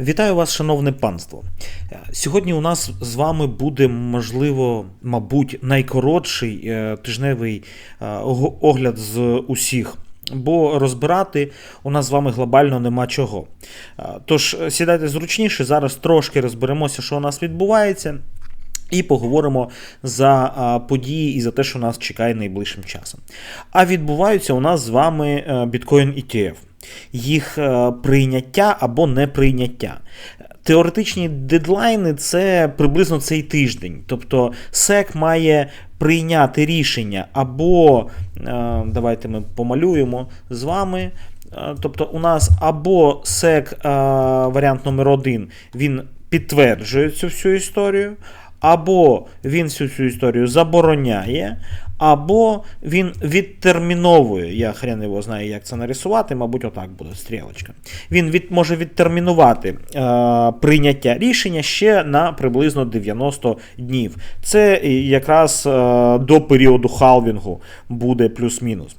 Вітаю вас, шановне панство. Е, Сьогодні у нас з вами буде, можливо, мабуть, найкоротший е, тижневий е, огляд з усіх. Бо розбирати у нас з вами глобально нема чого. Тож сідайте зручніше, зараз трошки розберемося, що у нас відбувається, і поговоримо за події і за те, що нас чекає найближчим часом. А відбуваються у нас з вами Bitcoin ETF, їх е, прийняття або неприйняття. Теоретичні дедлайни це приблизно цей тиждень. Тобто SEC має прийняти рішення або е, давайте ми помалюємо з вами. Е, Тобто у нас або е, варіант номер один, він підтверджує цю всю історію, або він всю цю історію забороняє, або він відтерміновує. Я хрен його знаю, як це нарисувати, мабуть, отак буде стрілочка. Він від, може відтермінувати е, прийняття рішення ще на приблизно 90 днів. Це якраз е, до періоду халвінгу буде плюс-мінус.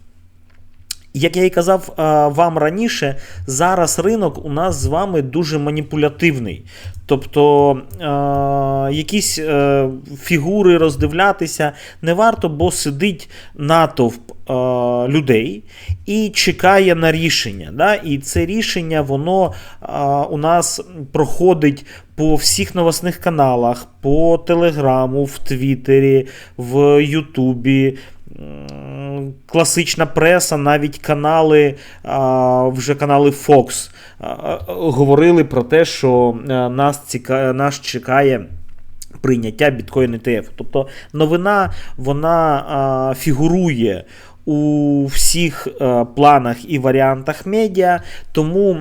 Як я і казав е, вам раніше, зараз ринок у нас з вами дуже маніпулятивний. Тобто е, якісь е, фігури роздивлятися не варто, бо сидить натовп людей і чекає на рішення. Да? І це рішення воно у нас проходить по всіх новосних каналах, по Телеграму, в Твіттері, в Ютубі. Класична преса, навіть канали, вже канали Fox говорили про те, що нас, ціка... нас чекає. Прийняття біткоін ETF. Тобто новина вона а, фігурує у всіх а, планах і варіантах медіа, тому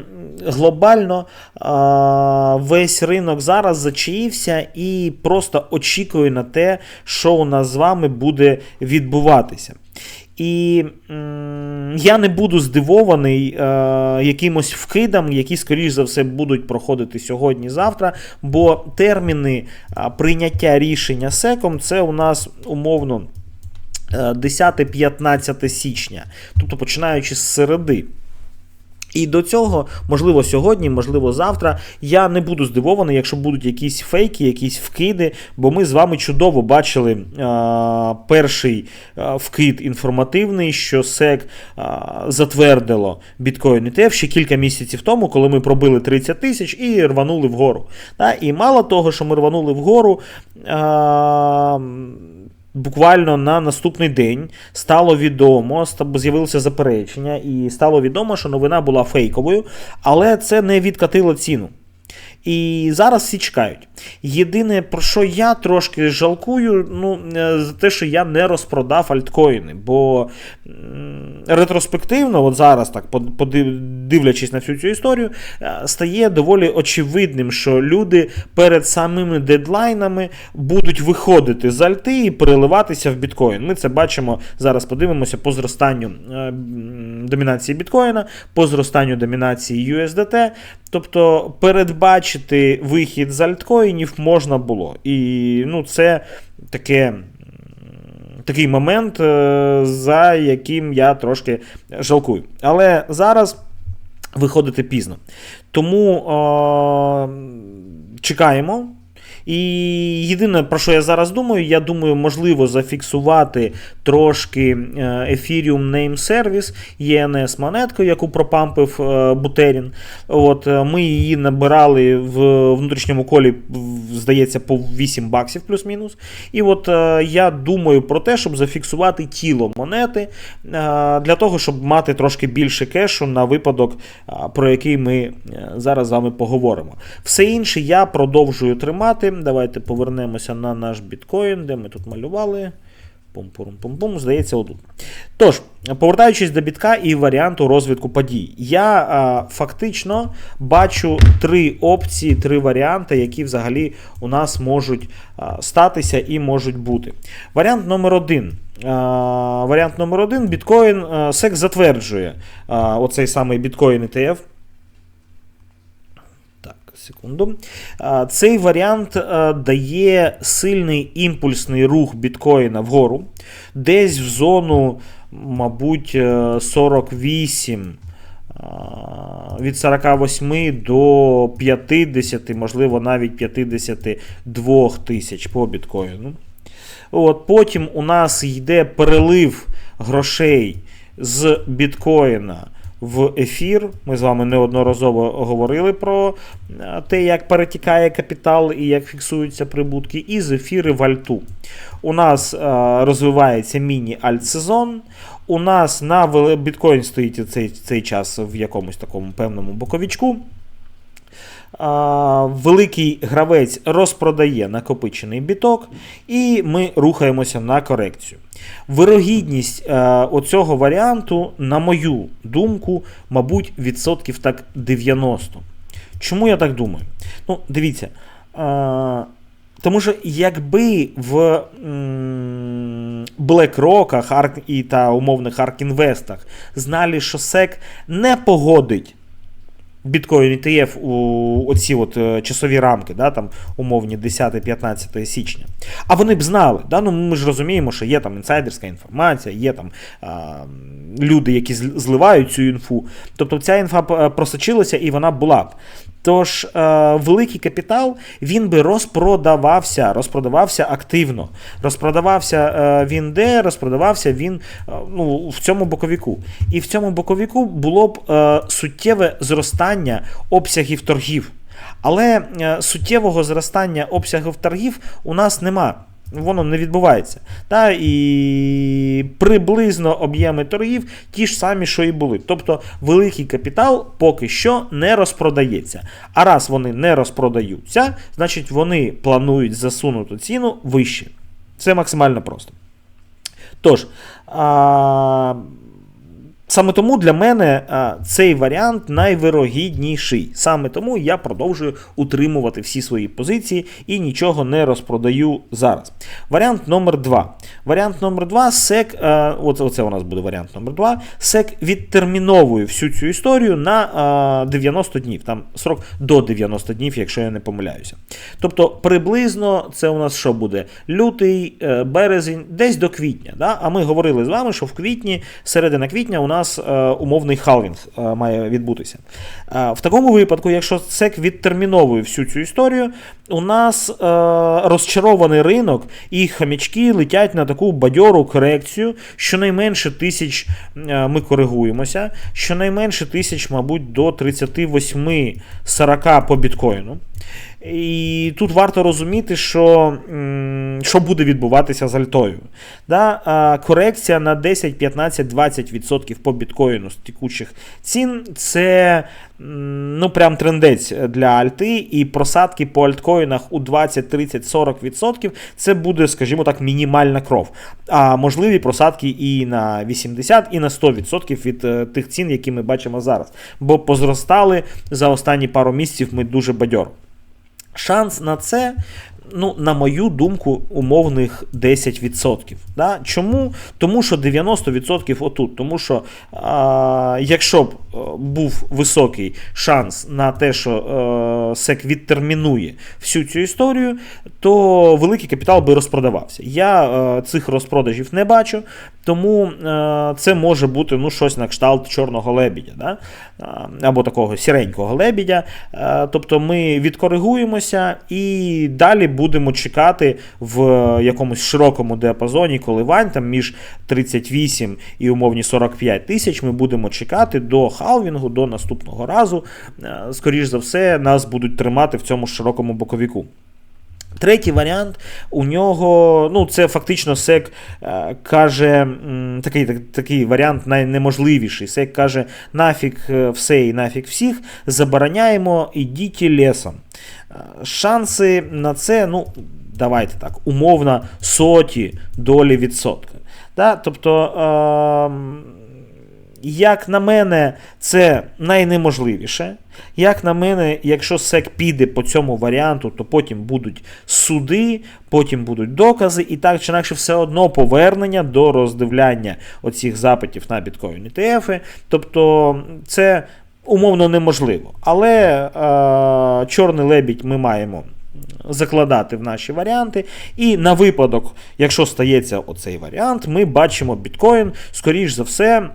глобально а, весь ринок зараз зачаївся і просто очікує на те, що у нас з вами буде відбуватися. І м, я не буду здивований е, якимось вкидам, які, скоріш за все, будуть проходити сьогодні-завтра, бо терміни е, прийняття рішення секом це у нас умовно е, 10-15 січня, тобто починаючи з середи. І до цього, можливо, сьогодні, можливо, завтра, я не буду здивований, якщо будуть якісь фейки, якісь вкиди, бо ми з вами чудово бачили а, перший а, вкид інформативний, що SEC а, затвердило Bitcoin ETF ще кілька місяців тому, коли ми пробили 30 тисяч і рванули вгору. Та? І мало того, що ми рванули вгору. А, Буквально на наступний день стало відомо, з'явилося заперечення, і стало відомо, що новина була фейковою, але це не відкатило ціну. І зараз всі чекають. Єдине, про що я трошки жалкую, ну, е, за те, що я не розпродав альткоїни. Бо ретроспективно, от зараз, так, под- подив- дивлячись на всю цю історію, е, стає доволі очевидним, що люди перед самими дедлайнами будуть виходити з альти і переливатися в біткоін. Ми це бачимо зараз. Подивимося по зростанню е, домінації біткоїна, по зростанню домінації USDT. Тобто передбачити вихід з альткоїнів можна було. І ну, це таке. Такий момент, е, за яким я трошки жалкую. Але зараз виходити пізно. Тому е, чекаємо. І єдине, про що я зараз думаю, я думаю, можливо зафіксувати трошки е, Ethereum Name Service, ENS монетку, яку пропампив е, Бутерін. От, е, ми її набирали в внутрішньому колі, здається, по 8 баксів плюс-мінус. І от я думаю про те, щоб зафіксувати тіло монети для того, щоб мати трошки більше кешу на випадок, про який ми зараз з вами поговоримо. Все інше я продовжую тримати. Давайте повернемося на наш біткоін, де ми тут малювали. Пум-пум-пум-пум, здається, отут. Тож, повертаючись до бітка і варіанту розвитку подій, я а, фактично бачу три опції, три варіанти, які взагалі у нас можуть а, статися і можуть бути. Варіант номер один. А, варіант номер один біткоін SEC затверджує а, оцей самий біткоін ETF. Секунду. Цей варіант дає сильний імпульсний рух біткоїна вгору, десь в зону, мабуть, е, 48. від 48 до 50, можливо, навіть 52 тисяч по біткоїну. От, Потім у нас йде перелив грошей з біткоїна в ефір. Ми з вами неодноразово говорили про е, те, як перетікає капітал і як фіксуються прибутки, і з ефіри в альту. У нас е, розвивається міні-альт-сезон. У нас на біткоін стоїть цей, цей час в якомусь такому певному боковічку. Великий гравець розпродає накопичений біток, і ми рухаємося на корекцію. Вирогідність е, оцього варіанту, на мою думку, мабуть, відсотків так 90. Чому я так думаю? Ну, дивіться. Е, тому що якби в BlackRock і та умовних Invest знали, що SEC не погодить біткоін ETF у оці от е, часові рамки, да, там умовні 10-15 січня. А вони б знали. Да, ну Ми ж розуміємо, що є там інсайдерська інформація, є там а, люди, які зливають цю інфу. Тобто ця інфа просочилася і вона була б. Тож е, великий капітал він би розпродавався, розпродавався активно. Розпродавався е, він де, розпродавався він е, ну, в цьому боковіку. І в цьому боковіку було б е, суттєве зростання обсягів торгів. Але е, суттєвого зростання обсягів торгів у нас нема воно не відбувається. Та, І приблизно об'єми торгів ті ж самі, що і були. Тобто великий капітал поки що не розпродається. А раз вони не розпродаються, значить вони планують засунути ціну вище. Це максимально просто. Тож, а, Саме тому для мене а, цей варіант найвирогідніший. Саме тому я продовжую утримувати всі свої позиції і нічого не розпродаю зараз. Варіант номер 2 Варіант номер 2 SEC, а, оце, оце у нас буде варіант номер 2 SEC відтерміновує всю цю історію на а, 90 днів. Там срок до 90 днів, якщо я не помиляюся. Тобто, приблизно це у нас що буде? Лютий, е, березень, десь до квітня. Да? А ми говорили з вами, що в квітні, середина квітня, у нас нас е, умовний халвінг е, має відбутися. Е, в такому випадку, якщо SEC відтерміновує всю цю історію, у нас розчарований ринок і хамічки летять на таку бадьору корекцію, щонайменше тисяч ми коригуємося, щонайменше тисяч, мабуть, до 38-40 по біткоїну. І тут варто розуміти, що що буде відбуватися з альтою. Да? Корекція на 10, 15, 20% по біткоїну з текучих цін це ну прям трендець для альти, і просадки по альткоїнах у 20, 30, 40% це буде, скажімо так, мінімальна кров. А можливі просадки і на 80, і на 100% від е, тих цін, які ми бачимо зараз. Бо позростали за останні пару місяців ми дуже бадьоро. Шанс на це, ну, на мою думку, умовних 10%. Да? Чому? Тому що 90% отут. Тому що а, якщо б е, був високий шанс на те, що е, СЕК відтермінує всю цю історію, то великий капітал би розпродавався. Я е, цих розпродажів не бачу, тому е, це може бути ну, щось на кшталт чорного лебідя, да? або такого сіренького лебідя. Е, тобто ми відкоригуємося і далі будемо чекати в якомусь широкому діапазоні коливань там між 38 і умовні 45 тисяч. Ми будемо чекати до халвінгу, до наступного разу. Е, скоріш за все, нас будуть тримати в цьому широкому боковіку. Третій варіант у нього, ну це фактично СЕК е, каже, такий такий варіант найнеможливіший. СЕК каже, нафік е, все і нафік всіх, забороняємо, ідіть лісом. Шанси на це, ну, давайте так, умовно, соті долі відсотка. Да? Тобто. Е, як на мене, це найнеможливіше. Як на мене, якщо СЕК піде по цьому варіанту, то потім будуть суди, потім будуть докази, і так чи інакше все одно повернення до роздивляння оцих запитів на біткоін ETF. Тобто це умовно неможливо. Але е, чорний лебідь ми маємо закладати в наші варіанти. І на випадок, якщо стається оцей варіант, ми бачимо біткоін, скоріш за все,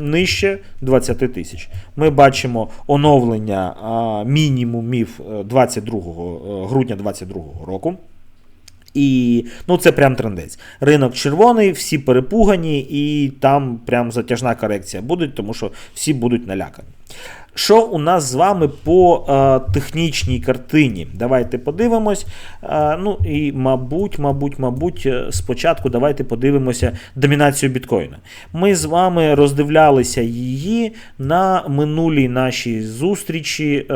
нижче 20 тисяч. Ми бачимо оновлення мінімумів е, 22 е, грудня 2022 року. І ну, це прям трендець. Ринок червоний, всі перепугані, і там прям затяжна корекція буде, тому що всі будуть налякані. Що у нас з вами по е, технічній картині? Давайте подивимось. Е, ну і, мабуть, мабуть, мабуть, е, спочатку давайте подивимося домінацію біткоїна. Ми з вами роздивлялися її на минулій нашій зустрічі е,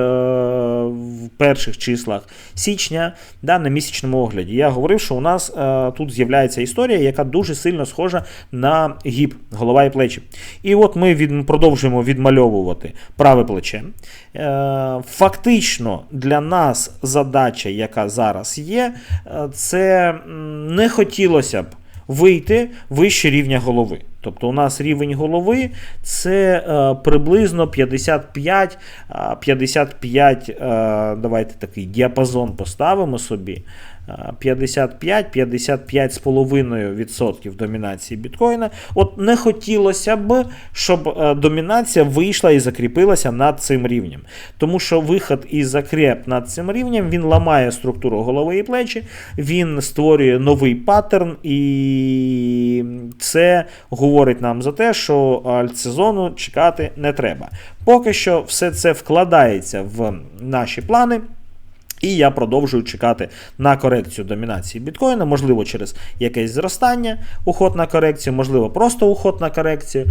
в перших числах січня да, на місячному огляді. Я говорив, що у нас е, тут з'являється історія, яка дуже сильно схожа на гіп, голова і плечі. І от ми від, продовжуємо відмальовувати праве. Е, Фактично для нас задача, яка зараз є, е, це не хотілося б вийти вище рівня голови. Тобто у нас рівень голови це е, приблизно 55, е, 55, е, давайте такий діапазон поставимо собі. Е, 55-55,5% домінації біткоїна. От не хотілося б, щоб е, домінація вийшла і закріпилася над цим рівнем. Тому що виход і закреп над цим рівнем він ламає структуру голови і плечі, він створює новий паттерн, і це говорить нам за те, що альтсезону чекати не треба. Поки що все це вкладається в наші плани. І я продовжую чекати на корекцію домінації біткоїна, можливо, через якесь зростання, уход на корекцію, можливо, просто уход на корекцію.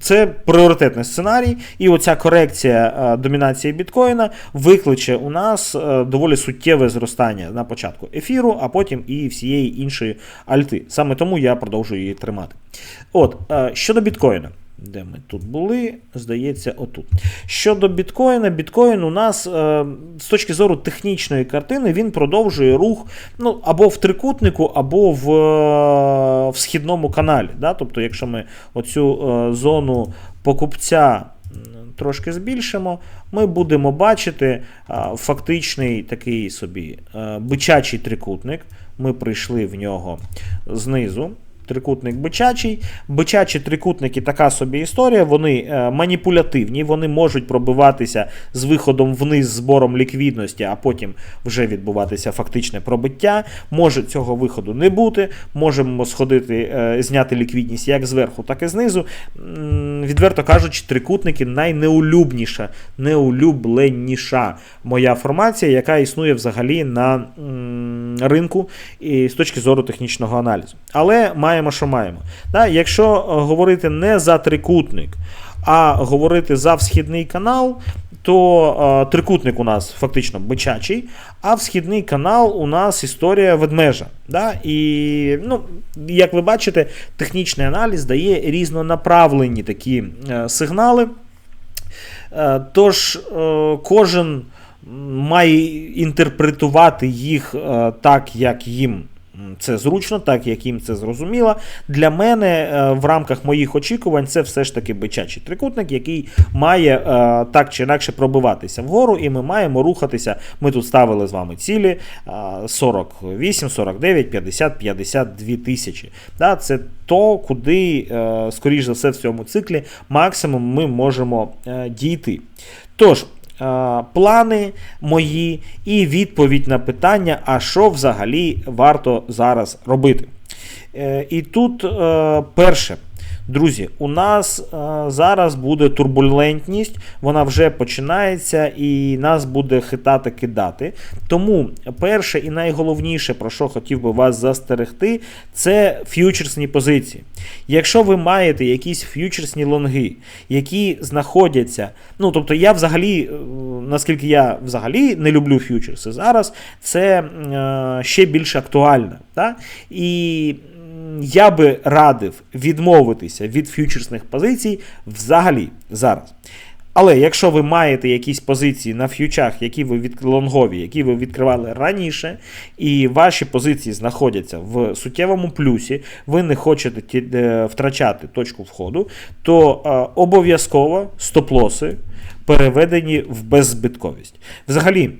Це пріоритетний сценарій, і оця корекція е, домінації біткоїна викличе у нас е, доволі суттєве зростання на початку ефіру, а потім і всієї іншої альти. Саме тому я продовжую її тримати. От, е, щодо біткоїна. Де ми тут були? Здається, отут. Щодо біткоїна, біткоін у нас е, з точки зору технічної картини він продовжує рух ну, або в трикутнику, або в, е, в східному каналі. Да? Тобто, якщо ми оцю е, зону покупця трошки збільшимо, ми будемо бачити фактичний такий собі бичачий трикутник. Ми прийшли в нього знизу. Трикутник бичачий. Бичачі трикутники така собі історія. Вони е, маніпулятивні, вони можуть пробиватися з виходом вниз збором ліквідності, а потім вже відбуватися фактичне пробиття. Може цього виходу не бути. Можемо сходити, е, зняти ліквідність як зверху, так і знизу. Відверто кажучи, трикутники найнеулюбніша, неулюбленіша моя формація, яка існує взагалі на ринку і з точки зору технічного аналізу. Але маємо, що маємо. Да, якщо е, говорити не за трикутник, а говорити за всхідний канал, то е, трикутник у нас фактично бичачий, а всхідний канал у нас історія ведмежа. Да? І, ну, як ви бачите, технічний аналіз дає різнонаправлені такі е, сигнали. Тож кожен має інтерпретувати їх е, так, як їм це зручно, так як їм це зрозуміло. Для мене е, в рамках моїх очікувань це все ж таки бичачий трикутник, який має е, так чи інакше пробиватися вгору, і ми маємо рухатися. Ми тут ставили з вами цілі е, 48, 49, 50, 52 тисячі. Це то, куди, скоріш за все, в цьому циклі максимум ми можемо дійти. Тож, плани мої і відповідь на питання, а що взагалі варто зараз робити. Е, І тут е, перше. Друзі, у нас е, зараз буде турбулентність, вона вже починається і нас буде хитати кидати. Тому перше і найголовніше, про що хотів би вас застерегти, це ф'ючерсні позиції. Якщо ви маєте якісь ф'ючерсні лонги, які знаходяться, ну тобто я взагалі, е, наскільки я взагалі не люблю ф'ючерси зараз, це е, ще більш актуально. Да? І я би радив відмовитися від ф'ючерсних позицій взагалі зараз. Але якщо ви маєте якісь позиції на ф'ючах, які ви від лонгові, які ви відкривали раніше, і ваші позиції знаходяться в суттєвому плюсі, ви не хочете ті- е, втрачати точку входу, то е, обов'язково стоп-лоси переведені в беззбитковість. Взагалі,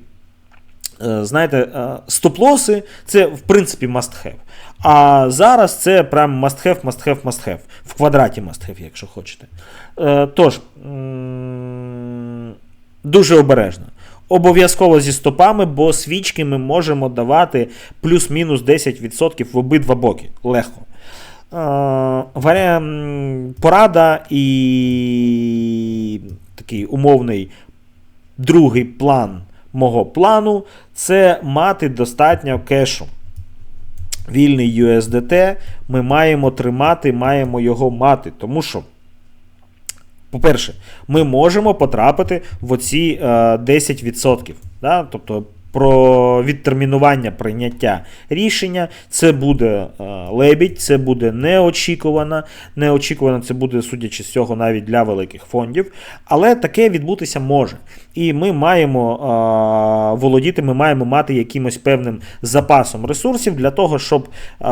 Знаєте, е, стоп-лоси це в принципі must have. А зараз це прям must have, must have, must have. В квадраті must have, якщо хочете. Е, Тож, дуже обережно. Обов'язково зі стопами, бо свічки ми можемо давати плюс-мінус 10% в обидва боки. Легко. Е, Порада і такий умовний другий план мого плану це мати достатньо кешу. Вільний USDT ми маємо тримати, маємо його мати. Тому що, по-перше, ми можемо потрапити в оці е, 10%. Да? Тобто про відтермінування прийняття рішення. Це буде е, лебідь, це буде неочікувано. Неочікувано це буде, судячи з цього, навіть для великих фондів. Але таке відбутися може. І ми маємо е, володіти, ми маємо мати якимось певним запасом ресурсів для того, щоб е,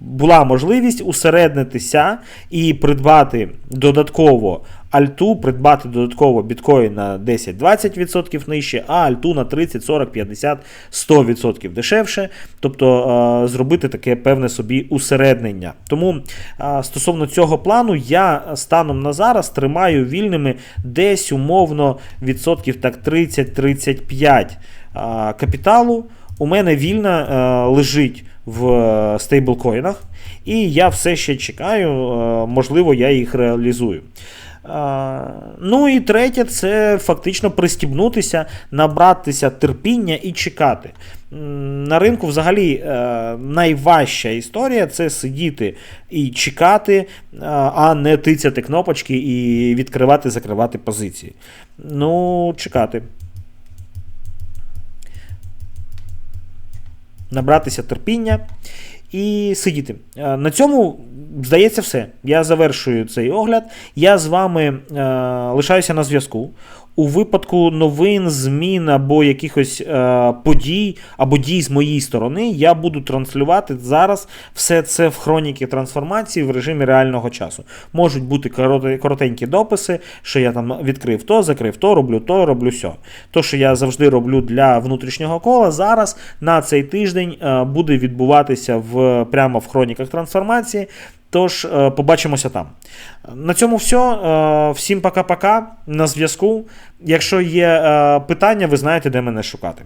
була можливість усереднитися і придбати додатково альту, придбати додатково біткоін на 10-20% нижче, а альту на 30, 40, 50, 100% дешевше. Тобто е, зробити таке певне собі усереднення. Тому е, стосовно цього плану, я станом на зараз тримаю вільними десь умовно відсотків так 30-35 е, капіталу. У мене вільно е, лежить в стейблкоїнах, і я все ще чекаю, можливо, я їх реалізую. Е, Ну і третє, це фактично пристібнутися, набратися терпіння і чекати. На ринку взагалі е, найважча історія це сидіти і чекати, е, а не тицяти кнопочки і відкривати, закривати позиції. Ну, чекати. Набратися терпіння і сидіти. На цьому, здається, все. Я завершую цей огляд. Я з вами е, лишаюся на зв'язку. У випадку новин, змін або якихось е, подій, або дій з моєї сторони, я буду транслювати зараз все це в хроніки трансформації в режимі реального часу. Можуть бути коротенькі дописи, що я там відкрив то, закрив то, роблю то, роблю сьо. То, що я завжди роблю для внутрішнього кола, зараз на цей тиждень е, буде відбуватися в, прямо в хроніках трансформації. Тож е, побачимося там. На цьому все. Е, Всім пока-пока. На зв'язку. Якщо є е, питання, ви знаєте, де мене шукати.